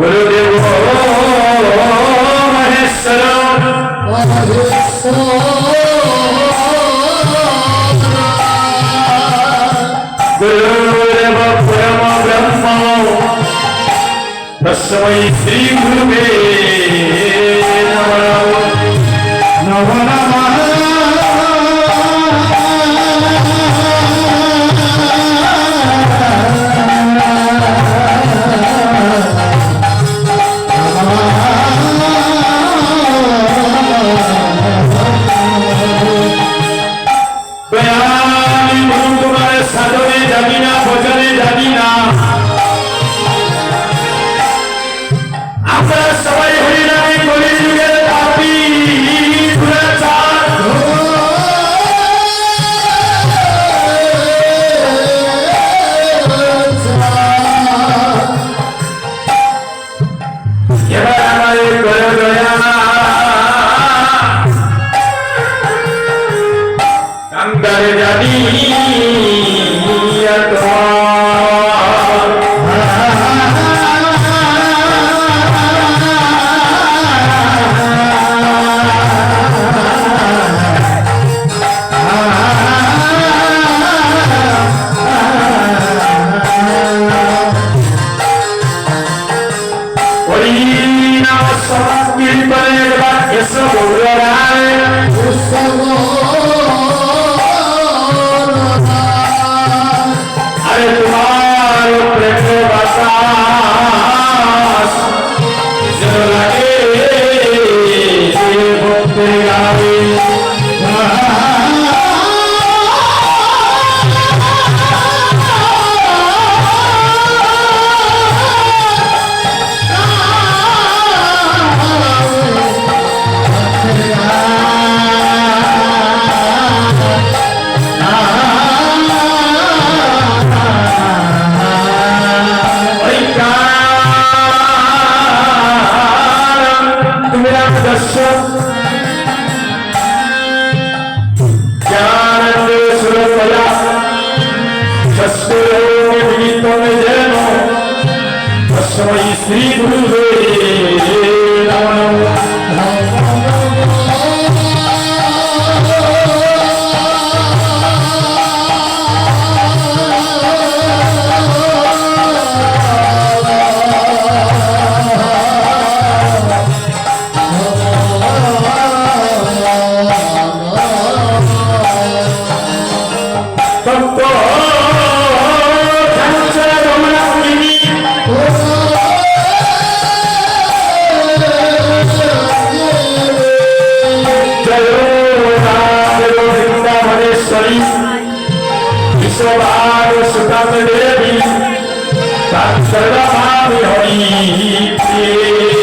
गुरुदेव महेश्वर गुरुदेव परम ब्रह्म तस्मै श्री गुरुवे नमः नमः যাবি না ভজনে যাবি না। আমরা সবাই হরিনামে কলি যুগের দুরাচার এবার আমাদের করো হরি নাম তস্मै শ্রী গুরুবে নমঃ বৃন্দাবনেশ্বরী বিশ্ববার সুতাম দেবী তার সর্বভাবি হরি।